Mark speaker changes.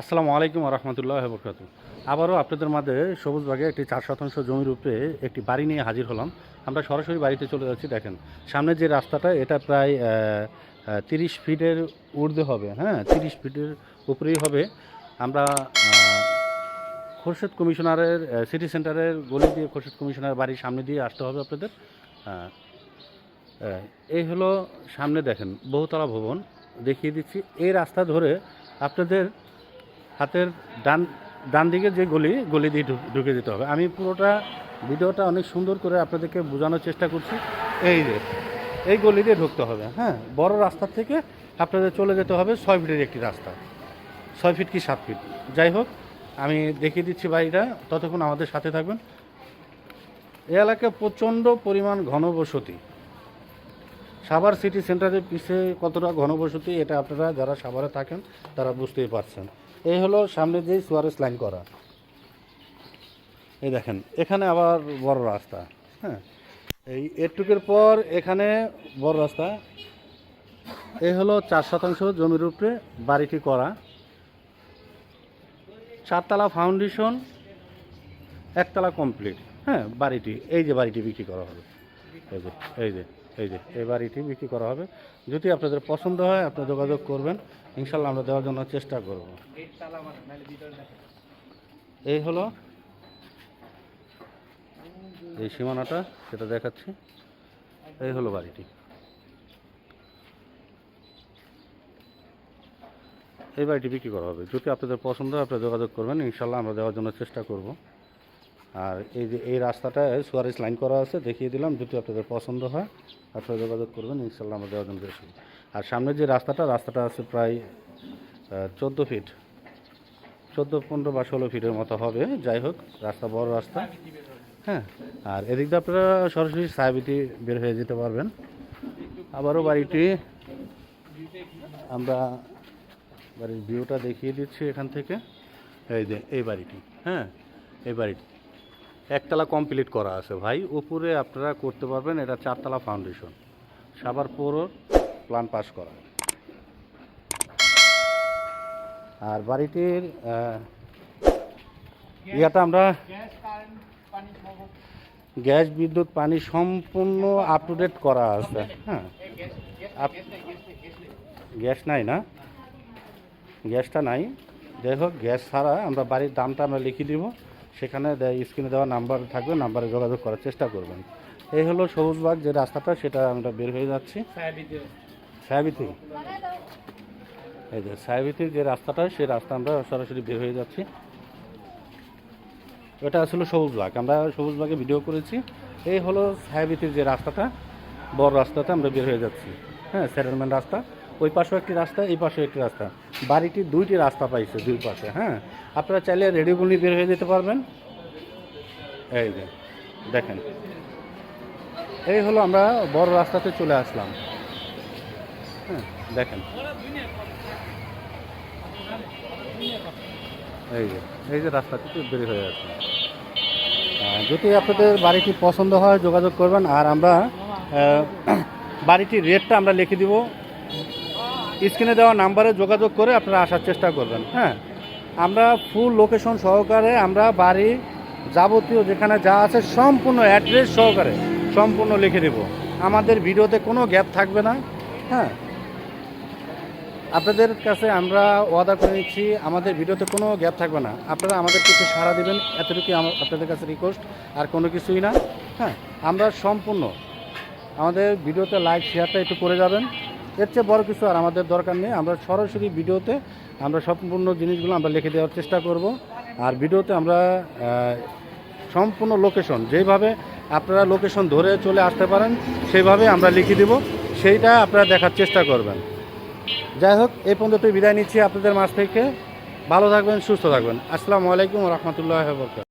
Speaker 1: আসসালামু আলাইকুম রহমতুল্লাহ বরকাত আবারও আপনাদের মাঝে সবুজবাগে একটি চার শতাংশ জমির উপরে একটি বাড়ি নিয়ে হাজির হলাম। আমরা সরাসরি বাড়িতে চলে যাচ্ছি, দেখেন। সামনে যে রাস্তাটা, এটা প্রায় তিরিশ ফিটের ঊর্ধ্বে হবে হ্যাঁ তিরিশ ফিটের উপরেই হবে। আমরা খোরশেদ কমিশনারের সিটি সেন্টারের গলি দিয়ে খোরশেদ কমিশনারের বাড়ির সামনে দিয়ে আসতে হবে আপনাদের। এই হলো সামনে, দেখেন, বহুতলা ভবন, দেখিয়ে দিচ্ছি। এই রাস্তা ধরে আপনাদের হাতের ডান ডান দিকে যে গলি গলি দিয়ে ঢুকে যেতে হবে। আমি পুরোটা ভিডিওটা অনেক সুন্দর করে আপনাদেরকে বোঝানোর চেষ্টা করছি। এই যে, এই গলি দিয়ে ঢুকতে হবে হ্যাঁ? বড় রাস্তার থেকে আপনাদের চলে যেতে হবে ছয় ফিটের একটি রাস্তা। ছয় ফিট কি সাত ফিট? যাই হোক, আমি দেখিয়ে দিচ্ছি বাড়িটা। ততক্ষণ আমাদের সাথে থাকবেন। এ এলাকায় প্রচণ্ড পরিমাণ ঘনবসতি। সাভার সিটি সেন্টারের পিছে কতটা ঘনবসতি, এটা আপনারা যারা সাভারে থাকেন, তারা বুঝতেই পারছেন। এই হলো সামনে যেই সুয়ারেস লাইন করা। এই দেখেন, এখানে আবার বড় রাস্তা হ্যাঁ? এই এটুকের পর এখানে বড় রাস্তা। এই হলো চার শতাংশ জমির উপরে বাড়িটি করা। চারতলা ফাউন্ডেশন একতলা কমপ্লিট হ্যাঁ বাড়িটি, এই যে বাড়িটি বিক্রি করা হবে এই যে এই যে। এই যে এই বাড়িটি বিক্রি করা হবে। যদি আপনাদের পছন্দ হয় আপনারা যোগাযোগ করবেন। ইনশাল্লাহ আমরা দেওয়ার জন্য চেষ্টা করব। এই হলো এই সীমানাটা, সেটা দেখাচ্ছি। এই হলো বাড়িটি। এই বাড়িটি বিক্রি করা হবে। যদি আপনাদের পছন্দ হয় আপনারা যোগাযোগ করবেন। ইনশাল্লাহ আমরা দেওয়ার জন্য চেষ্টা করব। আর এই যে, এই রাস্তাটায় সুয়ারিস লাইন করা আছে, দেখিয়ে দিলাম, যদি আপনাদের পছন্দ হয়, আপনারা যোগাযোগ করবেন ইনশাল্লাহ আমরা দেওয়ার জন্য আর সামনে যে রাস্তাটা রাস্তাটা আছে প্রায় চোদ্দ ফিট। চোদ্দ, পনেরো বা ষোলো ফিটের মতো হবে। যাই হোক, রাস্তা বড় রাস্তা। হ্যাঁ আর এদিক দিয়ে আপনারা সরাসরি সাহেবিটি বের হয়ে যেতে পারবেন। আবারও বাড়িটি আমরা বাড়ির ভিউটা দেখিয়ে দিচ্ছি এখান থেকে। এই যে, এই বাড়িটি। হ্যাঁ এই বাড়িটি। একতলা কমপ্লিট করা আছে ভাই। উপরে আপনারা করতে পারবেন, এটা চারতলা ফাউন্ডেশন সাবার পৌর প্ল্যান পাস করা। আর বাড়িটির ইয়াটা আমরা গ্যাস, বিদ্যুৎ, পানি সম্পূর্ণ আপ টু ডেট করা আছে। হ্যাঁ। গ্যাস নাই না? গ্যাসটা নাই। হোক, গ্যাস ছাড়া আমরা বাড়ির দামটা আমরা লিখে দিব। সেখানে স্ক্রিনে দেওয়া নাম্বার থাকবে নাম্বারে যোগাযোগ করার চেষ্টা করবেন। এই হলো সবুজবাগ যে রাস্তাটা সেটা আমরা বের হয়ে যাচ্ছি। সায়াবিতি। এই যে সায়াবিতির যে রাস্তাটা সেই রাস্তা আমরা সরাসরি বের হয়ে যাচ্ছি। এটা আসলে সবুজবাগ আমরা সবুজবাগে ভিডিও করেছি। এই হলো সায়াবিতির যে রাস্তাটা বড় রাস্তাতে আমরা বের হয়ে যাচ্ছি। হ্যাঁ সেটেলমেন্ট রাস্তা। ওই পাশেও একটি রাস্তা, এই পাশেও একটি রাস্তা। বাড়িটি দুইটি রাস্তা পাইছে দুই পাশে হ্যাঁ? আপনারা চাইলে রেডিওগুলি বের হয়ে যেতে পারবেন। এই যে, দেখেন। এই হলো আমরা বড় রাস্তাতে চলে আসলাম। হ্যাঁ দেখেন। এই যে এই যে রাস্তাটিতে বের হয়ে আসলাম যদি আপনাদের বাড়িটি পছন্দ হয়, যোগাযোগ করবেন। আর আমরা বাড়িটির রেটটা আমরা লিখে দিব। স্ক্রিনে দেওয়া নাম্বারে যোগাযোগ করে আপনারা আসার চেষ্টা করবেন হ্যাঁ। আমরা ফুল লোকেশন সহকারে আমরা বাড়ি যাবতীয় যেখানে যা আছে সম্পূর্ণ অ্যাড্রেস সহকারে সম্পূর্ণ লিখে দেব। আমাদের ভিডিওতে কোনো গ্যাপ থাকবে না হ্যাঁ। আপনাদের কাছে আমরা ওয়াদা করে নিচ্ছি আমাদের ভিডিওতে কোনো গ্যাপ থাকবে না। আপনারা আমাদেরকে একটু সাড়া দেবেন, এতটুকুই আমার আপনাদের কাছে রিকোয়েস্ট আর কোনো কিছুই না হ্যাঁ। আমরা সম্পূর্ণ আমাদের ভিডিওতে লাইক শেয়ারটা একটু করে যাবেন। এর চেয়ে বড় কিছু আর আমাদের দরকার নেই। আমরা সরাসরি ভিডিওতে আমরা সম্পূর্ণ জিনিসগুলো আমরা লিখে দেওয়ার চেষ্টা করব। আর ভিডিওতে আমরা সম্পূর্ণ লোকেশন যেইভাবে আপনারা লোকেশন ধরে চলে আসতে পারেন সেইভাবে আমরা লিখে দিব। সেইটা আপনারা দেখার চেষ্টা করবেন। যাই হোক, এই পর্যন্ত বিদায় নিচ্ছি আপনাদের মাছ থেকে। ভালো থাকবেন, সুস্থ থাকবেন। আসসালামু আলাইকুম রহমতুল্লাহ